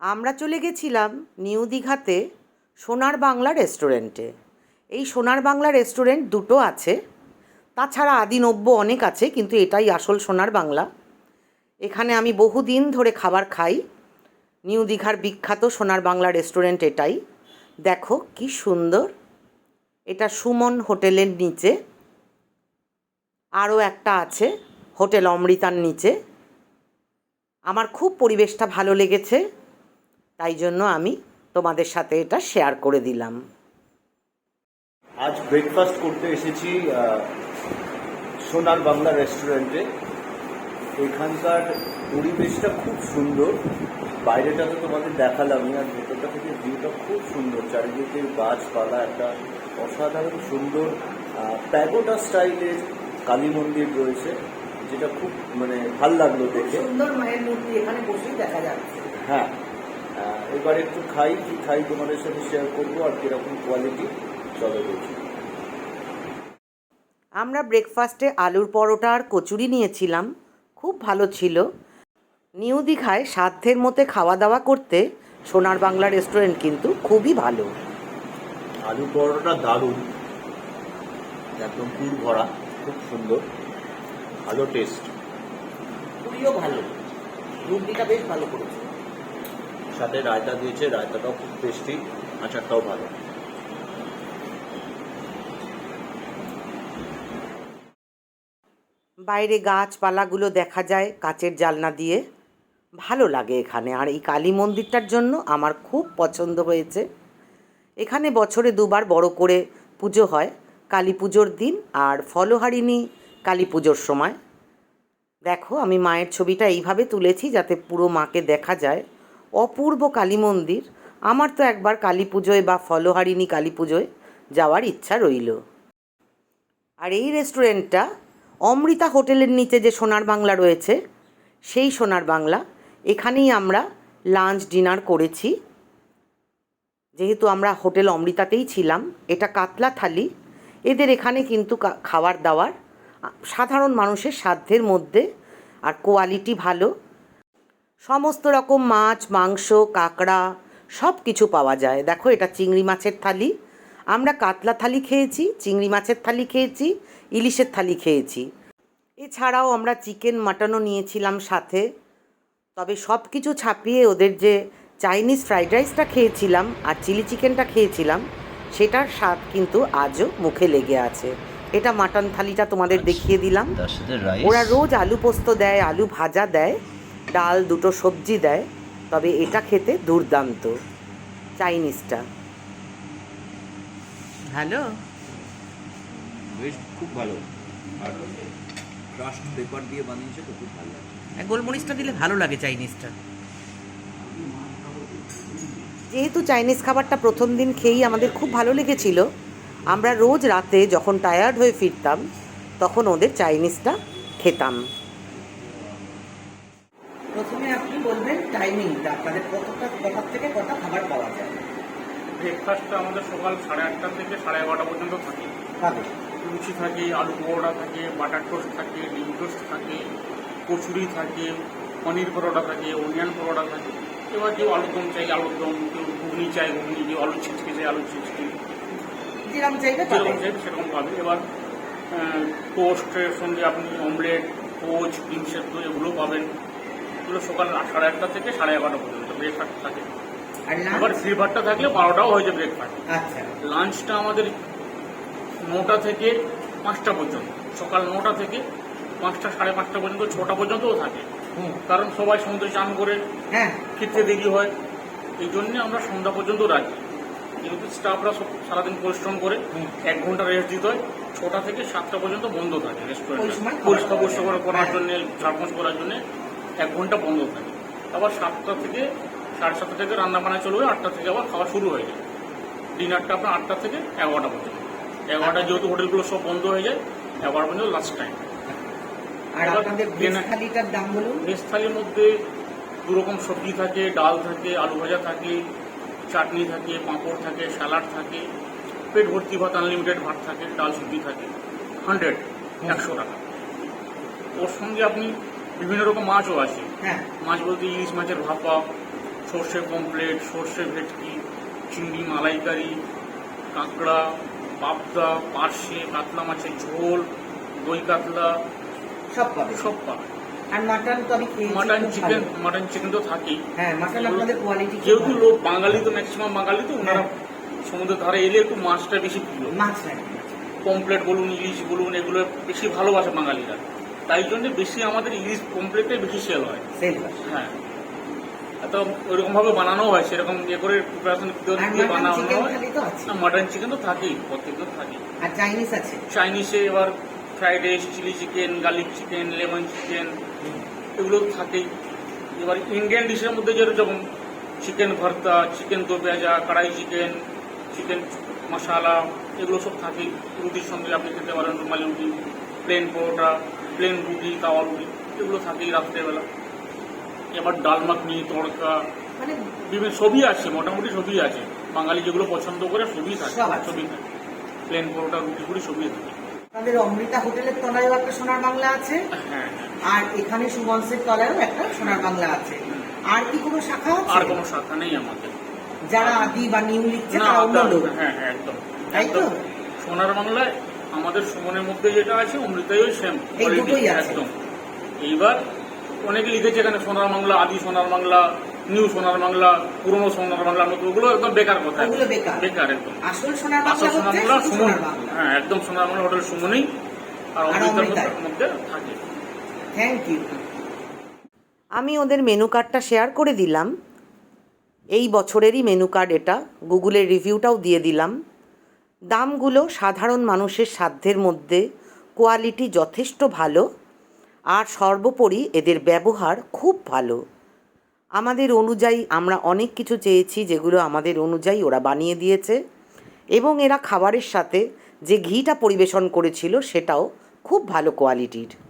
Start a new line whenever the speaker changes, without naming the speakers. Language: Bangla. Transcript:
আমরা চলে গেছিলাম নিউ দীঘাতে সোনার বাংলা রেস্টুরেন্টে। এই সোনার বাংলা রেস্টুরেন্ট দুটো আছে। তাছাড়া আদি নব্য অনেক আছে, কিন্তু এটাই আসল সোনার বাংলা। এখানে আমি বহুদিন ধরে খাবার খাই। নিউ দীঘার বিখ্যাত সোনার বাংলা রেস্টুরেন্ট এটাই। দেখো কি সুন্দর। এটা সুমন হোটেলের নিচে। আরও একটা আছে, হোটেল অমৃতার নিচে। আমার খুব পরিবেশটা ভালো লেগেছে। তাই জন্য আমি তোমাদের সাথে এটা শেয়ার করে দিলাম।
আজ ব্রেকফাস্ট করতে এসেছি সোনার বাংলা রেস্টুরেন্টে এখানকার পরিবেশটা খুব সুন্দর। বাইরেটা তো তোমাদের দেখালামই আর ভেতরটা থেকে ভিউটা খুব সুন্দর। চারিদিকে গাছপালা একটা অসাধারণ সুন্দর প্যাগোডা স্টাইলের কালী মন্দির রয়েছে যেটা খুব মানে ভালো লাগল দেখে।
সুন্দর মায়ের মূর্তি এখানে বসেই দেখা যাচ্ছে।
হ্যাঁ এবার একটু খাই কি খাই তোমাদের সাথে শেয়ার করব আর কীরকম কোয়ালিটি চলো দেখি।
আমরা ব্রেকফাস্টে আলুর পরোটা আর কচুরি নিয়েছিলাম খুব ভালো ছিল। নিউ দীঘায় সাধ্যের মধ্যে খাওয়া দাওয়া করতে সোনার বাংলা রেস্টুরেন্ট কিন্তু খুবই ভালো।
আলু পরোটাটা দারুণ একদম পুর ভরা খুব সুন্দর ভালো টেস্ট
পুরিও ভালো রুটিটা বেশ ভালো করেছে।
সাথে রায়তা দিয়েছে, রায়তাটাও খুব টেস্টি আচারটাও ভালো।
বাইরে গাছপালাগুলো দেখা যায় কাচের জালনা দিয়ে। ভালো লাগে এখানে, আর এই কালী মন্দিরটার জন্য আমার খুব পছন্দ হয়েছে। এখানে বছরে দুবার বড় করে পুজো হয়, কালী পুজোর দিন আর ফলহারিণী কালী পুজোর সময়। দেখো, আমি মায়ের ছবিটা এইভাবে তুলেছি যাতে পুরো মাকে দেখা যায়। অপূর্ব কালী মন্দির। আমার তো একবার কালী পুজোয় বা ফলহারিণী কালী পুজোয় যাওয়ার ইচ্ছা রইল। আর এই রেস্টুরেন্টটা অমৃতা হোটেলের নিচে যে সোনার বাংলা রয়েছে, সেই সোনার বাংলা। এখানেই আমরা লাঞ্চ ডিনার করেছি। যেহেতু আমরা হোটেল অমৃতাতেই ছিলাম, এটা কাতলা থালি। এদের এখানে কিন্তু খাবার দাবার সাধারণ মানুষের সাধ্যের মধ্যে। আর কোয়ালিটি ভালো। সমস্ত রকম মাছ মাংস কাঁকড়া সব কিছু পাওয়া যায়। দেখো এটা চিংড়ি মাছের থালি। আমরা কাতলা থালি খেয়েছি চিংড়ি মাছের থালি খেয়েছি ইলিশের থালি খেয়েছি। এছাড়াও আমরা চিকেন মাটনও নিয়েছিলাম সাথে। তবে সব কিছু ছাপিয়ে ওদের যে চাইনিজ ফ্রাইড রাইসটা খেয়েছিলাম আর চিলি চিকেনটা খেয়েছিলাম সেটার স্বাদ কিন্তু আজও মুখে লেগে আছে। এটা মাটন থালিটা তোমাদের দেখিয়ে দিলাম। ওরা রোজ আলু পোস্ত দেয় আলু ভাজা দেয়। ডাল দুটো সবজি দেয় তবে এটা খেতে দুর্দান্ত। চাইনিজটা। হ্যালো?
বেশ খুব ভালো। আর ক্রাশ পেপার দিয়ে বানিয়েছে তো খুব ভালো লাগে
গোলমরিচটা দিলে ভালো লাগে চাইনিজটা। যেহেতু চাইনিজ খাবারটা প্রথম দিন খেয়েই আমাদের খুব ভালো লেগেছিল আমরা রোজ রাতে যখন টায়ার্ড হয়ে ফিরতাম তখন ওদের চাইনিজটা খেতাম। প্রথমে আপনি বলবেন টাইমিংটা আপনাদের কতটা কটার থেকে কটা খাবার পাওয়া যায়?
ব্রেকফাস্টটা আমাদের সকাল সাড়ে আটটা থেকে সাড়ে এগারোটা পর্যন্ত থাকে।
পাবে।
লুচি থাকে আলু পরোটা থাকে বাটার টোস্ট থাকে ডিম টোস্ট থাকে কচুরি থাকে পনির পরোটা থাকে অনিয়ন পরোটা থাকে। এবার কেউ আলুদম চাই আলুদম কেউ ঘুগনি চাই ঘুগনি কেউ আলু ছিচকে চাই আলু ছিচকে
যেরকম চাইবে
যেরকম চাই সেরকম পাবে। এবার টোস্টের সঙ্গে আপনি অমলেট কোচ ডিম সেদ্ধ এগুলো পাবেন। এগুলো সকাল সাড়ে আটটা থেকে সাড়ে এগারোটা পর্যন্ত ব্রেকফাস্ট থাকে।
আর
এবার ফ্রিভারটা থাকলে বারোটাও হয়ে যায় ব্রেকফাস্ট
আচ্ছা।
লাঞ্চটা আমাদের নটা থেকে পাঁচটা পর্যন্ত সকাল নটা থেকে পাঁচটা সাড়ে পাঁচটা পর্যন্ত ছটা পর্যন্তও থাকে। কারণ সবাই সমুদ্রে চান করে
হ্যাঁ।
ফিরতে দেরি হয় এই জন্যে আমরা সন্ধ্যা পর্যন্ত রাখি কিন্তু স্টাফরা সব সারাদিন পরিশ্রম করে এক ঘণ্টা রেস্ট দিতে হয় ছটা থেকে সাতটা পর্যন্ত বন্ধ থাকে রেস্টুরেন্ট পরিষ্কার। পরিষ্কার করার
হ্যাঁ।
জন্য ঝাড়পোঁছ করার জন্য এক ঘণ্টা বন্ধ থাকে। আবার সাতটা থেকে সাড়ে সাতটা থেকে রান্না বান্না চলবে আটটা থেকে আবার খাওয়া শুরু হয়ে যায়। ডিনারটা আপনার আটটা থেকে এগারোটা পর্যন্ত। এগারোটা যেহেতু হোটেলগুলো সব বন্ধ হয়ে যায় এগারো পর্যন্ত লাস্ট টাইম
আর আপনাদের ভেজ থালিটার দাম বলুন।
ভেজ থালির মধ্যে দু রকম সবজি থাকে ডাল থাকে আলু ভাজা থাকে চাটনি থাকে পাঁপড় থাকে স্যালাড থাকে পেট ভর্তি ভাত আনলিমিটেড ভাত থাকে ডাল সবজি থাকে হান্ড্রেড একশো টাকা। ওর সঙ্গে আপনি বিভিন্ন রকম মাছও আছে।
হ্যাঁ।
মাছ বলতে ইলিশ মাছের ভাপা সর্ষে পমপ্লেট সর্ষে ভেটকি চিংড়ি মালাইকারি কাঁকড়া পাবদা পার্শে কাতলা মাছের ঝোল দই কাতলা
সব পাবে।
সব পাবে।
আর মাটন তো আমি
মাটন চিকেন মাটন চিকেন তো থাকেই।
হ্যাঁ মাটন আপনাদের কোয়ালিটি
যেহেতু লোক বাঙালি তো ম্যাক্সিমাম বাঙালি তো ওনারা
হ্যাঁ।
সমুদ্রের ধারে এলে একটু মাছটা বেশি প্রিয়।
মাছ। রাখি
পমপ্লেট বলুন ইলিশ বলুন এগুলো বেশি ভালোবাসে বাঙালিরা। তাই জন্য বেশি আমাদের ইলিশ পমপ্লেটটাই বেশি সেল হয়।
সেল
হ্যাঁ। তো ওইরকম ভাবে বানানো হয় সেরকম ইয়ে করে প্রিপারেশন দিয়ে বানানো
চিকেন
হয়। মাটন চিকেন তো থাকেই প্রত্যেকদিন থাকেই।
আর চাইনিজ আছে।
চাইনিজে এবার fried rice chilli chicken garlic chicken lemon chicken এগুলো থাকেই। এবার ইন্ডিয়ান ডিশের মধ্যে যেরকম চিকেন ভর্তা চিকেন দো পেঁয়াজা কড়াই চিকেন চিকেন মশালা এগুলো সব থাকেই। রুটির সঙ্গে আপনি খেতে পারেন রুমালি রুটি প্লেন পরোটা। প্লেন রুটি তাওয়া রুটি এগুলো থাকেই রাত্রেবেলা। এবার ডাল মাখনি তড়কা
মানে
বিভিন্ন সবই আছে মোটামুটি সবই আছে। বাঙালি যেগুলো পছন্দ করে সবই থাকে
সব আছে।
সবই থাকে। প্লেন পরোটা রুটি ফুটি সবই থাকে।
আমাদের অমৃতা হোটেলের তলায়ও একটা সোনার বাংলা আছে।
হ্যাঁ হ্যাঁ।
আর এখানে সুমনসের তলায়ও একটা সোনার বাংলা আছে। আর কি কোনো শাখা
আর কোনো শাখা নেই আমাদের।
যারা আদি বা নিউ লিখছে তারা অন্য লোক।
হ্যাঁ হ্যাঁ একদম।
তাই তো?
সোনার বাংলায় আমাদের সুমনের মধ্যে যেটা আছে অমৃতায়ও সেম একদম। এইবার অনেকে লিখেছে এখানে সোনার বাংলা আদি সোনার বাংলা নিউ সোনার বাংলা পুরনো সোনার বাংলার মতো ওগুলো একদম বেকার কথা।
বেকার।
বেকার একদম।
আসল সোনার বাংলা
বাংলা সুমন। হ্যাঁ একদম সোনার বাংলা হোটেল সুমনেই। আর অমৃতার মধ্যে থাকে।
থ্যাংক ইউ
আমি ওদের মেনু কার্ডটা শেয়ার করে দিলাম। এই বছরেরই মেনু কার্ড এটা। গুগলের রিভিউটাও দিয়ে দিলাম। দামগুলো সাধারণ মানুষের সাধ্যের মধ্যে কোয়ালিটি যথেষ্ট ভালো আর সর্বোপরি এদের ব্যবহার খুব ভালো। আমাদের অনুযায়ী আমরা অনেক কিছু চেয়েছি যেগুলো আমাদের অনুযায়ী ওরা বানিয়ে দিয়েছে এবং এরা খাবারের সাথে যে ঘিটা পরিবেশন করেছিল সেটাও খুব ভালো কোয়ালিটির